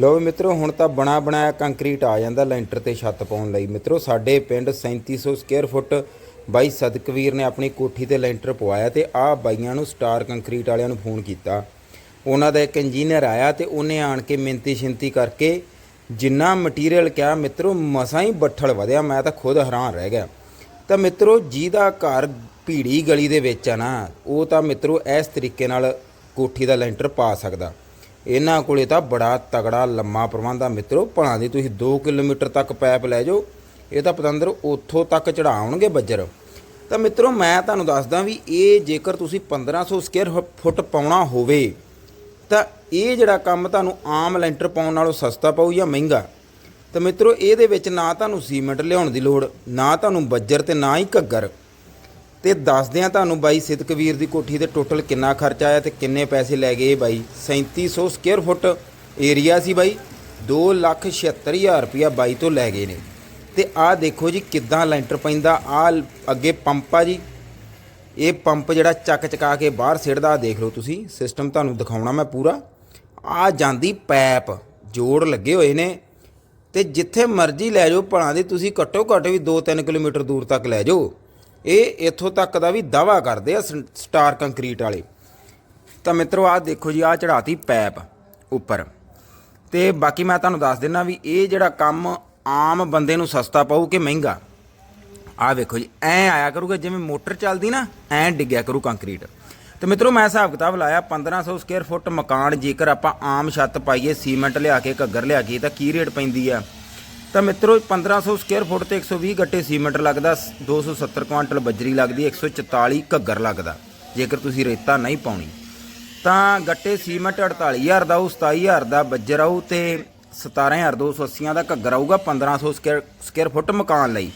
ਲੋ ਮਿੱਤਰੋ, ਹੁਣ ਤਾਂ ਬਣਾ ਬਣਾਇਆ ਕੰਕਰੀਟ ਆ ਜਾਂਦਾ ਲੈਂਟਰ ਤੇ ਛੱਤ ਪਾਉਣ ਲਈ। ਮਿੱਤਰੋ, ਸਾਡੇ ਪਿੰਡ 3700 ਸਕੁਅਰ ਫੁੱਟ ਬਾਈ ਸਦਕਵੀਰ ਨੇ ਆਪਣੀ ਕੋਠੀ ਤੇ ਲੈਂਟਰ ਪਵਾਇਆ ਤੇ ਆਹ ਬਾਈਆਂ ਨੂੰ ਸਟਾਰ ਕੰਕਰੀਟ ਵਾਲਿਆਂ ਨੂੰ ਫੋਨ ਕੀਤਾ। ਉਹਨਾਂ ਦਾ ਇੱਕ ਇੰਜੀਨੀਅਰ ਆਇਆ ਤੇ ਉਹਨੇ ਆਣ ਕੇ ਮਿੰਤੀ ਸ਼ਿੰਤੀ ਕਰਕੇ ਜਿੰਨਾ ਮਟੀਰੀਅਲ ਕਿਹਾ, ਮਿੱਤਰੋ, ਮਸਾਂ ਹੀ ਬੱਠਲ ਵਧਿਆ, ਮੈਂ ਤਾਂ ਖੁਦ ਹੈਰਾਨ ਰਹਿ ਗਿਆ। ਤਾਂ ਮਿੱਤਰੋ, ਜਿਹਦਾ ਘਰ ਭੀੜੀ ਗਲੀ ਦੇ ਵਿੱਚ ਆ ਨਾ, ਉਹ ਤਾਂ ਮਿੱਤਰੋ ਇਸ ਤਰੀਕੇ ਨਾਲ ਕੋਠੀ ਦਾ ਲੈਂਟਰ ਪਾ ਸਕਦਾ। ਇਹਨਾਂ ਕੋਲੇ ਤਾਂ ਬੜਾ ਤਗੜਾ ਲੰਮਾ ਪ੍ਰਬੰਧ ਆ ਮਿੱਤਰੋ, ਭਲਾਂ ਦੀ ਤੁਸੀਂ 2 ਕਿਲੋਮੀਟਰ ਤੱਕ ਪਾਈਪ ਲੈ ਜਾਓ, ਇਹ ਤਾਂ ਪਤੰਦਰ ਉੱਥੋਂ ਤੱਕ ਚੜਾਉਣਗੇ ਬੱਜਰ। ਤਾਂ ਮਿੱਤਰੋ, ਮੈਂ ਤੁਹਾਨੂੰ ਦੱਸਦਾ ਵੀ ਇਹ ਜੇਕਰ ਤੁਸੀਂ 1500 ਸਕੁਅਰ ਫੁੱਟ ਪਾਉਣਾ ਹੋਵੇ, ਤਾਂ ਇਹ ਜਿਹੜਾ ਕੰਮ ਤੁਹਾਨੂੰ ਆਮ ਲੈਂਟਰ ਪਾਉਣ ਨਾਲੋਂ ਸਸਤਾ ਪਊ ਜਾਂ ਮਹਿੰਗਾ? ਤਾਂ ਮਿੱਤਰੋ, ਇਹਦੇ ਵਿੱਚ ਨਾ ਤੁਹਾਨੂੰ ਸੀਮੈਂਟ ਲਿਆਉਣ ਦੀ ਲੋੜ, ਨਾ ਤੁਹਾਨੂੰ ਬੱਜਰ ਤੇ ਨਾ ਹੀ ਘੱਗਰ। ਤੇ ਦੱਸਦਿਆਂ ਤੁਹਾਨੂੰ ਬਾਈ ਸਿਦਕਵੀਰ ਦੀ ਕੋਠੀ ਤੇ ਟੋਟਲ ਕਿੰਨਾ ਖਰਚਾ ਆਇਆ ਤੇ ਕਿੰਨੇ ਪੈਸੇ ਲੈ ਗਏ ਇਹ ਬਾਈ 3700 ਸਕੁਅਰ ਫੁੱਟ ਏਰੀਆ ਸੀ ਬਾਈ। 276000 ਰੁਪਇਆ ਬਾਈ ਤੋਂ ਲੈ ਗਏ ਨੇ। ਤੇ ਆਹ ਦੇਖੋ ਜੀ ਕਿੱਦਾਂ ਲੈਂਟਰ ਪੈਂਦਾ। ਆ ਅੱਗੇ ਪੰਪ ਆ ਜੀ। ਇਹ ਪੰਪ ਜਿਹੜਾ ਚੱਕ ਚਕਾ ਕੇ ਬਾਹਰ ਸਿੱਟਦਾ ਦੇਖ ਲਓ ਤੁਸੀਂ। ਸਿਸਟਮ ਤੁਹਾਨੂੰ ਦਿਖਾਉਣਾ ਮੈਂ ਪੂਰਾ। ਆ ਜਾਂਦੀ ਪੈਪ, ਜੋੜ ਲੱਗੇ ਹੋਏ ਨੇ। ਤੇ ਜਿੱਥੇ ਮਰਜ਼ੀ ਲੈ ਜਾਓ, ਭਲਾਂ ਦੀ ਤੁਸੀਂ ਘੱਟੋ ਘੱਟ ਵੀ 2-3 ਕਿਲੋਮੀਟਰ ਦੂਰ ਤੱਕ ਲੈ ਜਾਓ। ਇਹ ਇੱਥੋਂ ਤੱਕ ਦਾ ਵੀ ਦਾਵਾ ਕਰਦੇ ਆ ਸਟਾਰ ਕੰਕਰੀਟ ਵਾਲੇ। ਤਾਂ ਮਿੱਤਰੋ, ਆਹ ਦੇਖੋ ਜੀ, ਆਹ ਚੜਾਤੀ ਪੈਪ ਉੱਪਰ। ਤੇ ਬਾਕੀ ਮੈਂ ਤੁਹਾਨੂੰ ਦੱਸ ਦਿੰਨਾ ਵੀ ਇਹ ਜਿਹੜਾ ਕੰਮ ਆਮ ਬੰਦੇ ਨੂੰ ਸਸਤਾ ਪਊ ਕਿ ਮਹਿੰਗਾ? ਆਹ ਵੇਖੋ ਜੀ, ਐ ਆਇਆ ਕਰੂਗਾ, ਜਿਵੇਂ ਮੋਟਰ ਚੱਲਦੀ ਨਾ, ਐ ਡਿੱਗਿਆ ਕਰੂ ਕੰਕਰੀਟ। ਤੇ ਮਿੱਤਰੋ, ਮੈਂ ਹਿਸਾਬ ਕਿਤਾਬ ਲਾਇਆ 1500 ਸਕੁਅਰ ਫੁੱਟ ਮਕਾਨ ਜੇਕਰ ਆਪਾਂ ਆਮ ਛੱਤ ਪਾਈਏ, ਸੀਮੈਂਟ ਲਿਆ ਕੇ, ਘੱਗਰ ਲਿਆ ਕੇ, ਤਾਂ ਕੀ ਰੇਟ ਪੈਂਦੀ ਆ? ਤਾਂ ਮਿੱਤਰੋ 1500 ਸਕੁਅਰ ਫੁੱਟ ਤੇ 120 ਗੱਟੇ ਸੀਮੈਂਟ ਲੱਗਦਾ 270 ਕੁਆਂਟਲ ਬਜਰੀ ਲੱਗਦੀ 144 ਘੱਗਰ ਲੱਗਦਾ, ਜੇਕਰ ਤੁਸੀਂ ਰੇਤਾ ਨਹੀਂ ਪਾਉਣੀ। ਤਾਂ ਗੱਟੇ ਸੀਮੈਂਟ 48000 ਦਾ ਉਹ 27000 ਦਾ ਬੱਜਰ ਆਊ ਤੇ 17280 ਦਾ ਘੱਗਰ ਆਊਗਾ 1500 ਸਕੁਅਰ ਸਕੁਅਰ ਫੁੱਟ ਮਕਾਨ ਲਈ।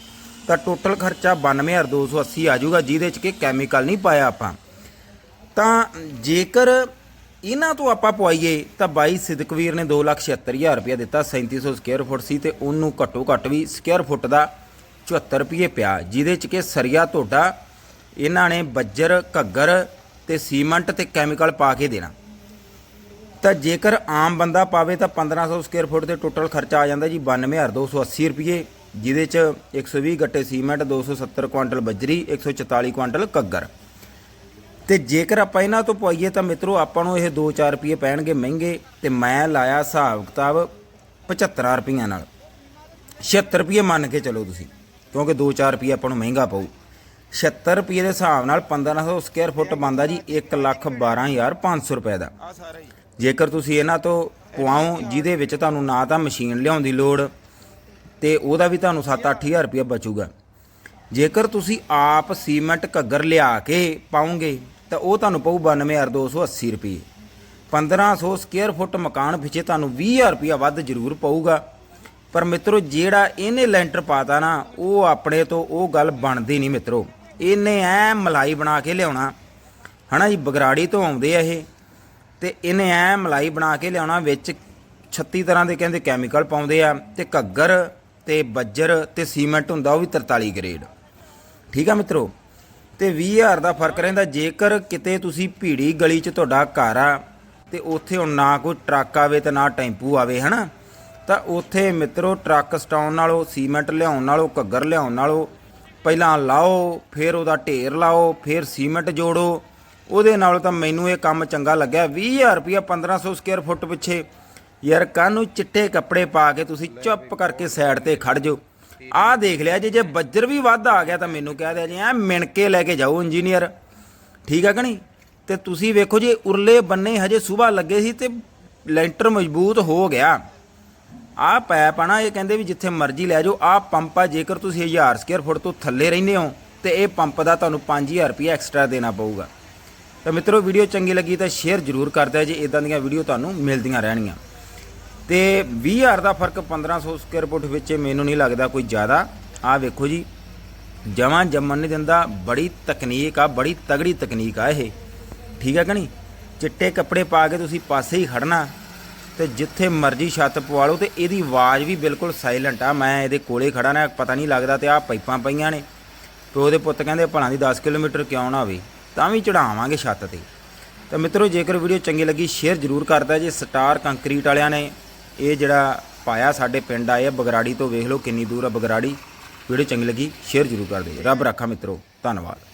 ਤਾਂ ਟੋਟਲ ਖਰਚਾ 92280 ਆ ਜਾਊਗਾ, ਜਿਹਦੇ ਚ ਕਿ ਕੈਮੀਕਲ ਨਹੀਂ ਪਾਇਆ ਆਪਾਂ। ਤਾਂ ਜੇਕਰ ਇਹਨਾਂ ਤੋਂ ਆਪਾਂ ਪਵਾਈਏ ਤਾਂ ਬਾਈ ਸਿਦਕਵੀਰ ਨੇ 276000 ਰੁਪਇਆ ਦਿੱਤਾ 3700 ਸਕੁਅਰ ਫੁੱਟ ਸੀ ਤੇ ਉਹਨੂੰ ਘੱਟੋ ਘੱਟ ਵੀ ਸਕੁਅਰ ਫੁੱਟ ਦਾ 74 ਰੁਪਏ ਪਿਆ, ਜਿਹਦੇ ਚ ਕਿ ਸਰੀਆ ਤੁਹਾਡਾ ਇਹਨਾਂ ਨੇ ਬੱਜਰ, ਘੱਗਰ ਤੇ ਸੀਮੈਂਟ ਤੇ ਕੈਮੀਕਲ ਪਾ ਕੇ ਦੇਣਾ। ਤਾਂ ਜੇਕਰ ਆਮ ਬੰਦਾ ਪਾਵੇ ਤਾਂ 1500 ਸਕੁਅਰ ਫੁੱਟ ਤੇ ਟੋਟਲ ਖਰਚਾ ਆ ਜਾਂਦਾ ਜੀ 92280 ਰੁਪਏ, ਜਿਹਦੇ ਚ 120 ਗੱਟੇ ਸੀਮੈਂਟ 270 ਕੁਆਂਟਲ ਬੱਜਰੀ 144 ਕੁਆਂਟਲ ਘੱਗਰ। ਤੇ ਜੇਕਰ ਆਪਾਂ ਇਹਨਾਂ ਤੋਂ ਪਵਾਈਏ ਤਾਂ ਮਿੱਤਰੋ, ਆਪਾਂ ਨੂੰ ਇਹ 2-4 ਰੁਪਏ ਪੈਣਗੇ ਮਹਿੰਗੇ ਤੇ ਮੈਂ ਲਾਇਆ ਹਿਸਾਬ ਕਿਤਾਬ 75 ਰੁਪਈਆਂ ਨਾਲ। 76 ਰੁਪਏ ਮੰਨ ਕੇ ਚਲੋ ਤੁਸੀਂ, ਕਿਉਂਕਿ 2-4 ਰੁਪਏ ਆਪਾਂ ਨੂੰ ਮਹਿੰਗਾ ਪਊ। 76 ਰੁਪਏ ਦੇ ਹਿਸਾਬ ਨਾਲ 1500 ਸਕੁਅਰ ਫੁੱਟ ਬਣਦਾ ਜੀ 112500 ਰੁਪਏ ਦਾ। ਜੇਕਰ ਤੁਸੀਂ ਇਹਨਾਂ ਤੋਂ ਪਵਾਓ ਜਿਹਦੇ ਵਿੱਚ ਤੁਹਾਨੂੰ ਨਾ ਤਾਂ ਮਸ਼ੀਨ ਲਿਆਉਣ ਦੀ ਲੋੜ ਤੇ ਉਹਦਾ ਵੀ ਤੁਹਾਨੂੰ 7-8000 ਰੁਪਏ ਬਚੂਗਾ। ਜੇਕਰ ਤੁਸੀਂ ਆਪ ਸੀਮੈਂਟ ਘੱਗਰ ਲਿਆ ਕੇ ਪਾਉਂਗੇ ਤਾਂ ਉਹ ਤੁਹਾਨੂੰ ਪਊ 92280 ਰੁਪਏ। 1500 ਸਕੁਅਰ ਫੁੱਟ ਮਕਾਨ ਪਿੱਛੇ ਤੁਹਾਨੂੰ 20000 ਰੁਪਏ ਵੱਧ ਜ਼ਰੂਰ ਪਊਗਾ। ਪਰ ਮਿੱਤਰੋ, ਜਿਹੜਾ ਇਹਨੇ ਲੈਂਟਰ ਪਾਤਾ ਨਾ, ਉਹ ਆਪਣੇ ਤੋਂ ਉਹ ਗੱਲ ਬਣਦੀ ਨਹੀਂ ਮਿੱਤਰੋ। ਇਹਨੇ ਐ ਮਲਾਈ ਬਣਾ ਕੇ ਲਿਆਉਣਾ। ਹਨਾ ਜੀ, ਬਗਰਾੜੀ ਤੋਂ ਆਉਂਦੇ ਆ ਇਹ। ਤੇ ਇਹਨੇ ਐ ਮਲਾਈ ਬਣਾ ਕੇ ਲਿਆਉਣਾ, ਵਿੱਚ 36 ਤਰ੍ਹਾਂ ਦੇ ਕਹਿੰਦੇ ਕੈਮੀਕਲ ਪਾਉਂਦੇ ਆ, ਤੇ ਘੱਗਰ, ਤੇ ਬੱਜਰ, ਤੇ ਸੀਮੈਂਟ ਹੁੰਦਾ, ਉਹ ਵੀ 43 ਗ੍ਰੇਡ। ਠੀਕ ਆ ਮਿੱਤਰੋ? ਤੇ 20000 ਦਾ ਫ਼ਰਕ ਰਹਿੰਦਾ। ਜੇਕਰ ਕਿਤੇ ਤੁਸੀਂ ਭੀੜੀ ਗਲੀ 'ਚ ਤੁਹਾਡਾ ਘਰ ਆ ਤੇ ਉੱਥੇ ਹੁਣ ਨਾ ਕੋਈ ਟਰੱਕ ਆਵੇ ਤੇ ਨਾ ਟੈਂਪੂ ਆਵੇ, ਹਨਾ? ਤਾਂ ਉੱਥੇ ਮਿੱਤਰੋ ਟਰੱਕ ਸਟਾਉਣ ਨਾਲੋਂ, ਸੀਮੈਂਟ ਲਿਆਉਣ ਨਾਲੋਂ, ਘੱਗਰ ਲਿਆਉਣ ਨਾਲੋਂ ਪਹਿਲਾਂ ਲਾਓ, ਫਿਰ ਉਹਦਾ ਢੇਰ ਲਾਓ, ਫਿਰ ਸੀਮੈਂਟ ਜੋੜੋ। ਉਹਦੇ ਨਾਲੋਂ ਤਾਂ ਮੈਨੂੰ ਇਹ ਕੰਮ ਚੰਗਾ ਲੱਗਿਆ। 20000 ਰੁਪਇਆ 1500 ਸਕੁਅਰ ਫੁੱਟ ਪਿੱਛੇ। ਯਾਰ ਕਾਹਨੂੰ ਚਿੱਟੇ ਕੱਪੜੇ ਪਾ ਕੇ ਤੁਸੀਂ ਚੁੱਪ ਕਰਕੇ ਸਾਈਡ ਤੇ ਖੜ ਜਾਓ। ਆਹ ਦੇਖ ਲਿਆ ਜੇ ਜੇ ਬੱਜਰ ਵੀ ਵੱਧ ਆ ਗਿਆ ਤਾਂ ਮੈਨੂੰ ਕਹਿ ਦਿਆ ਜੀ, ਐ ਮਿਣ ਕੇ ਲੈ ਕੇ ਜਾਓ ਇੰਜੀਨੀਅਰ ਠੀਕ ਆ ਕਿ ਨਹੀਂ? ਤੇ ਤੁਸੀਂ ਵੇਖੋ ਜੇ ਉਰਲੇ ਬੰਨੇ ਹਜੇ ਸਵੇਰ ਲੱਗੇ ਸੀ ਤੇ ਲੈਂਟਰ ਮਜ਼ਬੂਤ ਹੋ ਗਿਆ। ਆਹ ਪੈਪ ਆ ਨਾ, ਇਹ ਕਹਿੰਦੇ ਵੀ ਜਿੱਥੇ ਮਰਜ਼ੀ ਲੈ ਜਾਓ। ਆਹ ਪੰਪ ਆ, ਜੇਕਰ ਤੁਸੀਂ 1000 ਸਕੁਅਰ ਫੁੱਟ ਤੋਂ ਥੱਲੇ ਰਹਿੰਦੇ ਹੋ, ਤੇ ਇਹ ਪੰਪ ਦਾ ਤੁਹਾਨੂੰ 5000 ਰੁਪਏ ਐਕਸਟਰਾ ਦੇਣਾ ਪਊਗਾ। ਤਾਂ ਮਿੱਤਰੋ ਵੀਡੀਓ ਚੰਗੀ ਲੱਗੀ ਤਾਂ ਸ਼ੇਅਰ ਜ਼ਰੂਰ ਕਰ ਦਿਓ ਜੀ ਇਦਾਂ ਦੀਆਂ ਵੀਡੀਓ ਤੁਹਾਨੂੰ ਮਿਲਦੀਆਂ ਰਹਿਣਗੀਆਂ। ਤੇ 20000 ਦਾ ਫ਼ਰਕ 1500 ਸਕੁਅਰ ਫੁੱਟ ਵਿੱਚ ਮੈਨੂੰ ਨਹੀਂ ਲੱਗਦਾ ਕੋਈ ਜ਼ਿਆਦਾ। ਆਹ ਵੇਖੋ ਜੀ, ਜਮਾਂ ਜੰਮਣ ਨਹੀਂ ਦਿੰਦਾ, ਬੜੀ ਤਕਨੀਕ ਆ, ਬੜੀ ਤਗੜੀ ਤਕਨੀਕ ਆ ਇਹ। ਠੀਕ ਹੈ ਕਿ ਨਹੀਂ? ਚਿੱਟੇ ਕੱਪੜੇ ਪਾ ਕੇ ਤੁਸੀਂ ਪਾਸੇ ਹੀ ਖੜਨਾ ਤੇ ਜਿੱਥੇ ਮਰਜ਼ੀ ਛੱਤ ਪਵਾ ਲਓ ਤੇ ਇਹਦੀ ਆਵਾਜ਼ ਵੀ ਬਿਲਕੁਲ ਸਾਇਲੈਂਟ ਆ। ਮੈਂ ਇਹਦੇ ਕੋਲੇ ਖੜਾ ਨਾ ਪਤਾ ਨਹੀਂ ਲੱਗਦਾ ਤੇ ਆਹ ਪਾਈਪਾਂ ਪਈਆਂ ਨੇ। ਤੇ ਉਹਦੇ ਪੁੱਤ ਕਹਿੰਦੇ ਭਲਾ ਦੀ 10 ਕਿਲੋਮੀਟਰ ਕਿਉਂ ਨਾ ਹੋਵੇ, ਤਾਂ ਵੀ ਚੜਾਵਾਂਗੇ ਛੱਤ ਤੇ। ਤਾਂ ਮਿੱਤਰੋ, ਜੇਕਰ ਵੀਡੀਓ ਚੰਗੀ ਲੱਗੀ ਸ਼ੇਅਰ ਜ਼ਰੂਰ ਕਰਦਾ ਜੇ। ਸਟਾਰ ਕੰਕਰੀਟ ਵਾਲਿਆਂ ਨੇ ਇਹ ਜਿਹੜਾ ਪਾਇਆ ਸਾਡੇ ਪਿੰਡ ਆਏ ਆ, ਬਗਰਾੜੀ ਤੋਂ ਵੇਖ ਲਓ ਕਿੰਨੀ ਦੂਰ ਆ ਬਗਰਾੜੀ। ਵੀਡੀਓ ਚੰਗੀ ਲੱਗੀ ਸ਼ੇਅਰ ਜ਼ਰੂਰ ਕਰ ਦਿਓ। ਰੱਬ ਰੱਖਾ ਮਿੱਤਰੋ, ਧੰਨਵਾਦ।